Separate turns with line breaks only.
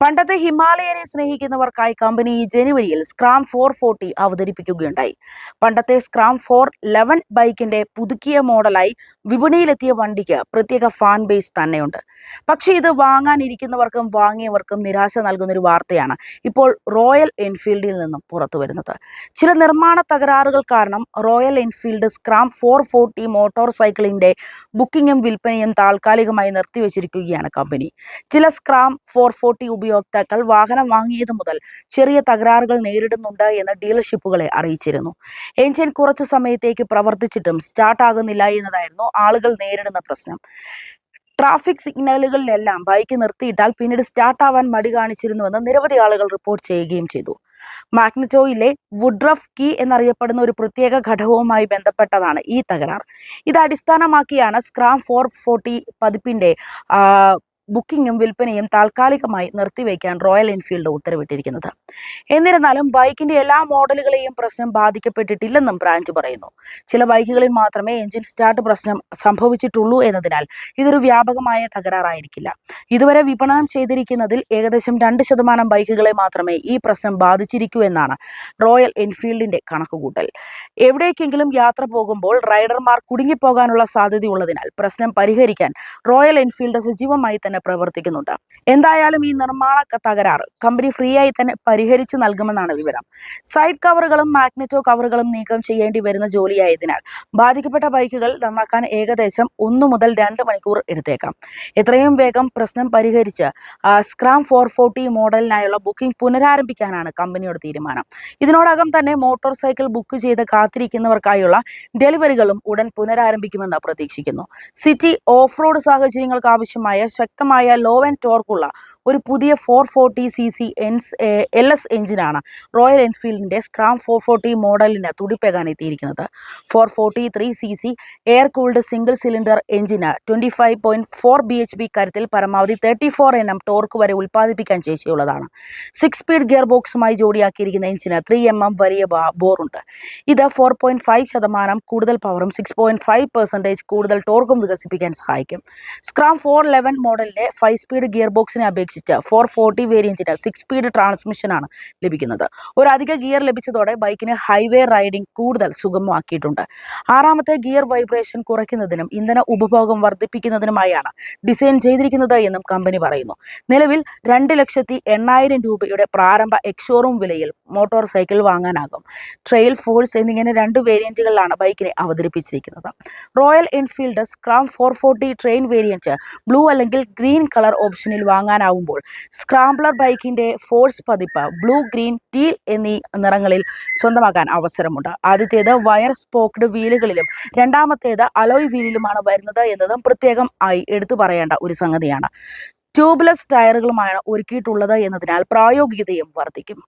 പണ്ടത്തെ ഹിമാലയനെ സ്നേഹിക്കുന്നവർക്കായി കമ്പനി ഈ ജനുവരിയിൽ സ്ക്രാം ഫോർ ഫോർട്ടി അവതരിപ്പിക്കുകയുണ്ടായി. പണ്ടത്തെ സ്ക്രാം ഫോർ ലെവൻ ബൈക്കിന്റെ പുതുക്കിയ മോഡലായി വിപണിയിലെത്തിയ വണ്ടിക്ക് പ്രത്യേക ഫാൻ ബേസ് തന്നെയുണ്ട്. പക്ഷേ ഇത് വാങ്ങാനിരിക്കുന്നവർക്കും വാങ്ങിയവർക്കും നിരാശ നൽകുന്ന ഒരു വാർത്തയാണ് ഇപ്പോൾ റോയൽ എൻഫീൽഡിൽ നിന്നും പുറത്തു വരുന്നത് ചില നിർമ്മാണ തകരാറുകൾ കാരണം Royal Enfield Scram four forty motor സൈക്കിളിന്റെ ബുക്കിങ്ങും വിൽപ്പനയും താൽക്കാലികമായി നിർത്തിവച്ചിരിക്കുകയാണ് കമ്പനി. ചില സ്ക്രാം ഫോർ ഫോർട്ടി ഉപയോക്താക്കൾ വാഹനം വാങ്ങിയത് മുതൽ ചെറിയ തകരാറുകൾ നേരിടുന്നുണ്ട് എന്ന് ഡീലർഷിപ്പുകളെ അറിയിച്ചിരുന്നു. എഞ്ചിൻ കുറച്ചു സമയത്തേക്ക് പ്രവർത്തിച്ചിട്ടും സ്റ്റാർട്ട് ആകുന്നില്ല എന്നതായിരുന്നു ആളുകൾ നേരിടുന്ന പ്രശ്നം. ട്രാഫിക് സിഗ്നലുകളിലെല്ലാം ബൈക്ക് നിർത്തിയിട്ടാൽ പിന്നീട് സ്റ്റാർട്ട് ആവാൻ മടി കാണിച്ചിരുന്നുവെന്ന് നിരവധി ആളുകൾ റിപ്പോർട്ട് ചെയ്യുകയും ചെയ്തു. മാഗ്നറ്റോയിലെ വുഡ്രഫ് കീ എന്നറിയപ്പെടുന്ന ഒരു പ്രത്യേക ഘടകവുമായി ബന്ധപ്പെട്ടതാണ് ഈ തകരാർ. ഇത് അടിസ്ഥാനമാക്കിയാണ് സ്ക്രാം ഫോർ ഫോർട്ടി പതിപ്പിന്റെ ബുക്കിംഗും വിൽപ്പനയും താൽക്കാലികമായി നിർത്തിവെക്കാൻ റോയൽ എൻഫീൽഡ് ഉത്തരവിട്ടിരിക്കുന്നത്. എന്നിരുന്നാലും ബൈക്കിന്റെ എല്ലാ മോഡലുകളെയും പ്രശ്നം ബാധിക്കപ്പെട്ടിട്ടില്ലെന്നും ബ്രാഞ്ച് പറയുന്നു. ചില ബൈക്കുകളിൽ മാത്രമേ എഞ്ചിൻ സ്റ്റാർട്ട് പ്രശ്നം സംഭവിച്ചിട്ടുള്ളൂ എന്നതിനാൽ ഇതൊരു വ്യാപകമായ തകരാറായിരിക്കില്ല. ഇതുവരെ വിപണനം ചെയ്തിരിക്കുന്നതിൽ ഏകദേശം രണ്ട് ശതമാനം ബൈക്കുകളെ മാത്രമേ ഈ പ്രശ്നം ബാധിച്ചിരിക്കൂ എന്നാണ് റോയൽ എൻഫീൽഡിന്റെ കണക്കുകൂട്ടൽ. എവിടേക്കെങ്കിലും യാത്ര പോകുമ്പോൾ റൈഡർമാർ കുടുങ്ങിപ്പോകാനുള്ള സാധ്യതയുള്ളതിനാൽ പ്രശ്നം പരിഹരിക്കാൻ റോയൽ എൻഫീൽഡ് സജീവമായി തന്നെ പ്രവർത്തിക്കുന്നുണ്ട്. എന്തായാലും ഈ നിർമ്മാണ തകരാറ് കമ്പനി ഫ്രീ ആയി തന്നെ പരിഹരിച്ചു നൽകുമെന്നാണ് വിവരം. സൈഡ് കവറുകളും മാഗ്നറ്റോ കവറുകളും നീക്കം ചെയ്യേണ്ടി വരുന്ന ജോലിയായതിനാൽ ബാധിക്കപ്പെട്ട ബൈക്കുകൾ നന്നാക്കാൻ ഏകദേശം ഒന്ന് മുതൽ രണ്ട് മണിക്കൂർ എടുത്തേക്കാം. എത്രയും വേഗം പ്രശ്നം പരിഹരിച്ച് സ്ക്രാം ഫോർ ഫോർട്ടി മോഡലിനായുള്ള ബുക്കിംഗ് പുനരാരംഭിക്കാനാണ് കമ്പനിയുടെ തീരുമാനം. ഇതിനോടകം തന്നെ മോട്ടോർ സൈക്കിൾ ബുക്ക് ചെയ്ത് കാത്തിരിക്കുന്നവർക്കായുള്ള ഡെലിവറികളും ഉടൻ പുനരാരംഭിക്കുമെന്ന് പ്രതീക്ഷിക്കുന്നു. സിറ്റി ഓഫ് റോഡ് സാഹചര്യങ്ങൾക്ക് ആവശ്യമായ ശക്തമായ ലോ ആൻഡ് ടോർക്കുള്ള ഒരു പുതിയ ഫോർ ഫോർട്ടി സി സി എൻസ് എൽ എസ് എഞ്ചിനാണ് റോയൽ എൻഫീൽഡിന്റെ സ്ക്രാം ഫോർ ഫോർട്ടി മോഡലിന് തുടിപ്പേകാൻ എത്തിയിരിക്കുന്നത്. Four forty three C C air cooled single cylinder എഞ്ചിന് twenty five point four B H P കരുത്തിൽ പരമാവധി thirty four N M torque വരെ ഉൽപ്പാദിപ്പിക്കാൻ ശേഷിയുള്ളതാണ്. സിക്സ് സ്പീഡ് ഗിയർ ബോക്സുമായി ജോഡിയാക്കിയിരിക്കുന്ന എഞ്ചിന് ത്രീ എം എം വലിയ ബാ- ബോറുണ്ട് ഇത് ഫോർ പോയിന്റ് ഫൈവ് ശതമാനം കൂടുതൽ പവറും സിക്സ് പോയിന്റ് ഫൈവ് പെർസെന്റേജ് കൂടുതൽ ടോർക്കും വികസിപ്പിക്കാൻ സഹായിക്കും. സ്ക്രാം ഫോർ ലെവൻ മോഡലിന്റെ ഫൈവ് സ്പീഡ് ഗിയർ ബോക്സിനെ അപേക്ഷിച്ച് ഫോർ ഫോർട്ടി വേരിയന്റിന് സിക്സ് സ്പീഡ് ട്രാൻസ്മിഷനാണ് ലഭിക്കുന്നത്. ഒരു അധിക ഗിയർ ലഭിച്ചതോടെ ബൈക്കിന് ഹൈവേ റൈഡിംഗ് കൂടുതൽ സുഗമമാക്കിയിട്ടുണ്ട്. ആറാമത്തെ ഗിയർ വൈബ്രേഷൻ കുറയ്ക്കുന്നതിനും ഇന്ധന ഉപഭോഗം വർദ്ധിപ്പിക്കുന്നതിനുമായാണ് ഡിസൈൻ ചെയ്തിരിക്കുന്നത് എന്നും കമ്പനി പറയുന്നു. നിലവിൽ രണ്ട് ലക്ഷത്തി എണ്ണായിരം രൂപയുടെ പ്രാരംഭ എക്സോറൂം വിലയിൽ മോട്ടോർ സൈക്കിൾ വാങ്ങാനാകും. ട്രെയിൽ ഫോഴ്സ് എന്നിങ്ങനെ രണ്ട് വേരിയന്റുകളിലാണ് ബൈക്കിനെ അവതരിപ്പിച്ചിരിക്കുന്നത്. Royal Enfield Scram four forty trail variant blue അല്ലെങ്കിൽ ഗ്രീൻ കളർ ഓപ്ഷനിൽ വാങ്ങാനാവുമ്പോൾ സ്ക്രാംബ്ലർ ബൈക്കിന്റെ ഫോഴ്സ് പതിപ്പ് ബ്ലൂ ഗ്രീൻ ടീൽ എന്നീ നിറങ്ങളിൽ സ്വന്തമാക്കാൻ അവസരമുണ്ട്. ആദ്യത്തേത് വയർ സ്പോക്ക്ഡ് വീലുകളിലും രണ്ടാമത്തേത് അലോയ് വീലിലുമാണ് വരുന്നത് എന്നതും പ്രത്യേകം ആയി എടുത്തു പറയേണ്ട ഒരു സംഗതിയാണ്. ട്യൂബ്ലെസ് ടയറുകളുമാണ് ഒരുക്കിയിട്ടുള്ളത് എന്നതിനാൽ പ്രായോഗികതയും വർദ്ധിക്കും.